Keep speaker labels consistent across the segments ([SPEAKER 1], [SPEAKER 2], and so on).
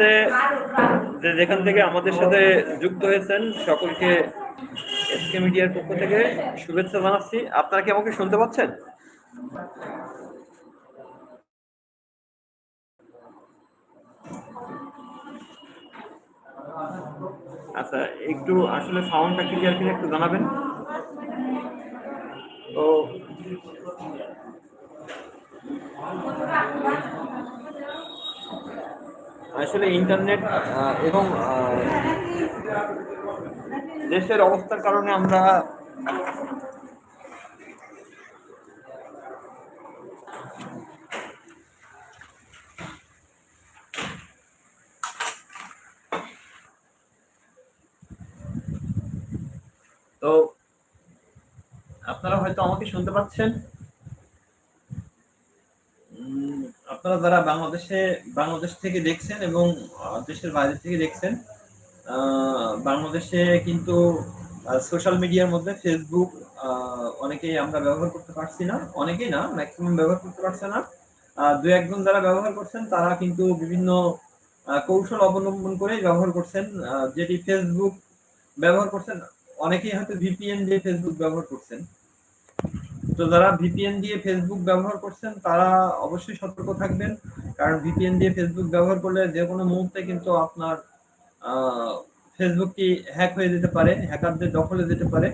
[SPEAKER 1] যে যেখান থেকে আমাদের সাথে যুক্ত হয়েছেন, সকলকে এসকে মিডিয়ার পক্ষ থেকে শুভেচ্ছা জানাচ্ছি। আপনারা কি আমাকে শুনতে পাচ্ছেন? আচ্ছা একটু আসলে সাউন্ডটা ক্লিয়ার কিনা একটু জানাবেন। তো আসলে ইন্টারনেট এবং দেশের অবস্থার কারণে আমরা তো আপনারা হয়তো আমাকে শুনতে পাচ্ছেন। আপনারা যারা বাংলাদেশে, বাংলাদেশ থেকে দেখছেন এবং দেশের বাইরে থেকে দেখছেন বাংলাদেশে কিন্তু সোশ্যাল মিডিয়ার মধ্যে ফেসবুক অনেকেই আমরা ব্যবহার করতে পারছি না, অনেকেই না ম্যাক্সিমাম ব্যবহার করতে পারছে না। দু একজন যারা ব্যবহার করছেন, তারা কিন্তু বিভিন্ন কৌশল অবলম্বন করে ব্যবহার করছেন। যেটি ফেসবুক ব্যবহার করছেন, অনেকেই হয়তো ভিপিএন দিয়ে ফেসবুক ব্যবহার করছেন। তো যারা ভিপিএন দিয়ে ফেসবুক ব্যবহার করছেন, তারা অবশ্যই সতর্ক থাকবেন। কারণ ভিপিএন দিয়ে ফেসবুক ব্যবহার করলে যে কোনো মুহূর্তে কিন্তু আপনার ফেসবুকটি হ্যাক হয়ে যেতে পারে হ্যাকারদের দখলে যেতে পারে।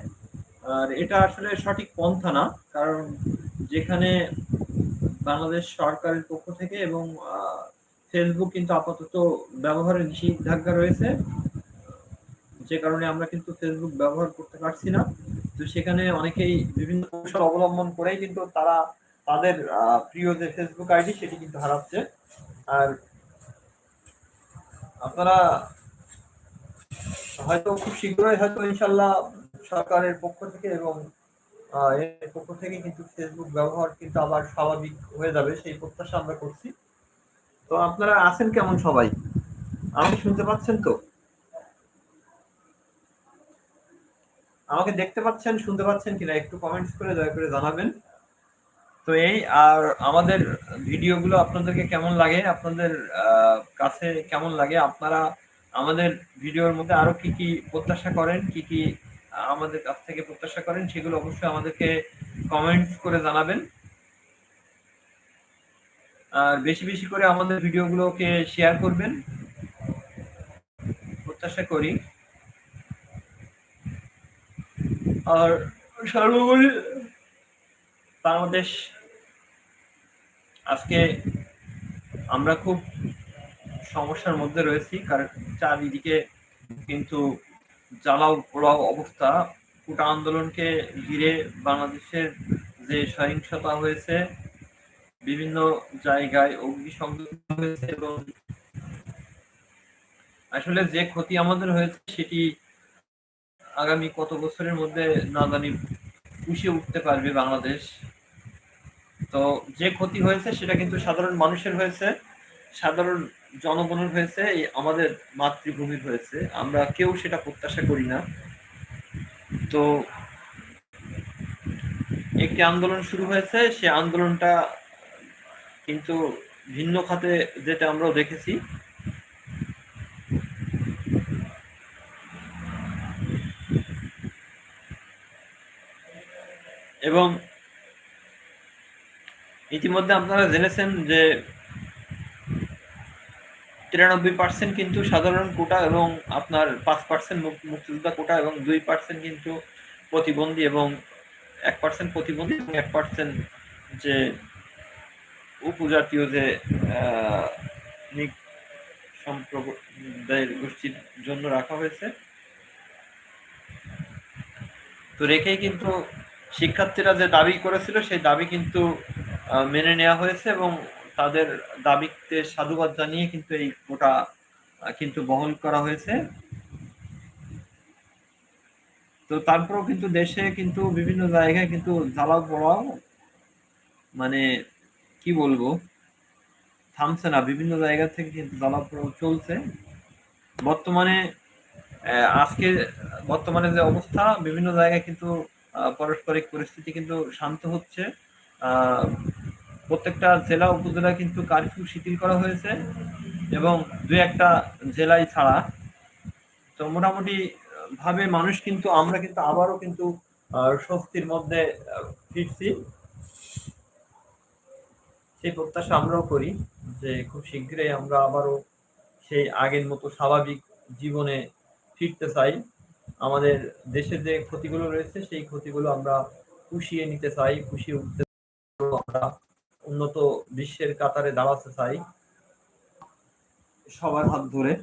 [SPEAKER 1] আর এটা আসলে সঠিক পন্থা না, কারণ যেখানে বাংলাদেশ সরকারের পক্ষ থেকে এবং ফেসবুক কিন্তু আপাতত ব্যবহারের নিষেধাজ্ঞা রয়েছে। যে কারণে আমরা কিন্তু ফেসবুক ব্যবহার করতে পারছি না। তো সেখানে অনেকেই বিভিন্ন কৌশল অবলম্বন করেই কিন্তু তারা তাদের প্রিয় যে ফেসবুক আইডি সেটি কিন্তু হারাচ্ছে। আর আপনারা হয়তো খুব শীঘ্রই হয়তো ইনশাল্লাহ সরকারের পক্ষ থেকে এবং এর পক্ষ থেকে কিন্তু ফেসবুক ব্যবহার কিন্তু আবার স্বাভাবিক হয়ে যাবে, সেই প্রত্যাশা আমরা করছি। তো আপনারা আছেন কেমন সবাই? আমাকে শুনতে পাচ্ছেন তো? আমাকে দেখতে পাচ্ছেন, শুনতে পাচ্ছেন কিনা একটু কমেন্টস করে দয়া করে জানাবেন। তো এই, আর আমাদের ভিডিওগুলো আপনাদেরকে কেমন লাগে, আপনাদের কাছে কেমন লাগে? আপনারা আমাদের ভিডিওর মধ্যে আরও কি কি প্রত্যাশা করেন, কি কি আমাদের কাছ থেকে প্রত্যাশা করেন, সেগুলো অবশ্যই আমাদেরকে কমেন্টস করে জানাবেন। আর বেশি বেশি করে আমাদের ভিডিওগুলোকে শেয়ার করবেন। প্রত্যাশা করি। আর সর্বোপরি বাংলাদেশ আজকে আমরা খুব সমস্যার মধ্যে রয়েছি, কারণ চারিদিকে কিন্তু জ্বালাও পোড়াও অবস্থা। কোটা আন্দোলনকে ঘিরে বাংলাদেশের যে সহিংসতা হয়েছে, বিভিন্ন জায়গায় অগ্নিসংযোগ হয়েছে এবং আসলে যে ক্ষতি আমাদের হয়েছে সেটি আগামী কত বছরের মধ্যে না জানি পুষে উঠতে পারবে বাংলাদেশ। তো যে ক্ষতি হয়েছে সেটা কিন্তু সাধারণ মানুষের হয়েছে, সাধারণ জনগণের হয়েছে, এই আমাদের মাতৃভূমির হয়েছে। আমরা কেউ সেটা প্রত্যাশা করি না। তো একটি আন্দোলন শুরু হয়েছে, সে আন্দোলনটা কিন্তু ভিন্ন খাতে যেটা আমরাও দেখেছি। এবং ইতিমধ্যে আপনারা জেনেছেন যে তিরানব্বই পার্সেন্ট কিন্তু সাধারণ কোটা এবং আপনার পাঁচ পার্সেন্ট মুক্তিযোদ্ধা কোটা এবং দুই পার্সেন্ট কিন্তু প্রতিবন্ধী এবং এক পার্সেন্ট প্রতিবন্ধী এবং এক পার্সেন্ট যে উপজাতীয় যে সম্প্রদায়ের গোষ্ঠীর জন্য রাখা হয়েছে। তো রেখেই কিন্তু শিক্ষার্থীরা যে দাবি করেছিল, সেই দাবি কিন্তু মেনে নেওয়া হয়েছে এবং তাদের দাবিতে সাধুবাদ জানিয়ে কিন্তু এই কোটা কিন্তু বহল করা হয়েছে। তো তারপরেও কিন্তু দেশে কিন্তু বিভিন্ন জায়গায় কিন্তু জ্বালাও পোড়াও মানে কি বলব, থামছে না। বিভিন্ন জায়গা থেকে কিন্তু জ্বালাও পোড়াও চলছে। বর্তমানে আজকে বর্তমানে যে অবস্থা, বিভিন্ন জায়গায় কিন্তু পারস্পরিক পরিস্থিতি কিন্তু শান্ত হচ্ছে। প্রত্যেকটা জেলা উপজেলা কিন্তু কারফিউ শিথিল করা হয়েছে এবং দু একটা জেলায় ছাড়া। তো মোটামুটি ভাবে মানুষ কিন্তু, আমরা কিন্তু আবারও কিন্তু স্বস্তির মধ্যে ফিরছি। সেই প্রত্যাশা আমরাও করি যে খুব শীঘ্রই আমরা আবারও সেই আগের মতো স্বাভাবিক জীবনে ফিরতে চাই। আমাদের দেশের যে ক্ষতিগুলো রয়েছে, সেই ক্ষতিগুলো আমরা পুষিয়ে নিতে চাই, পুষিয়ে উঠতে আমরা উন্নত বিশ্বের কাতারে দাঁড়াতে চাই। সবার হাত ধরে।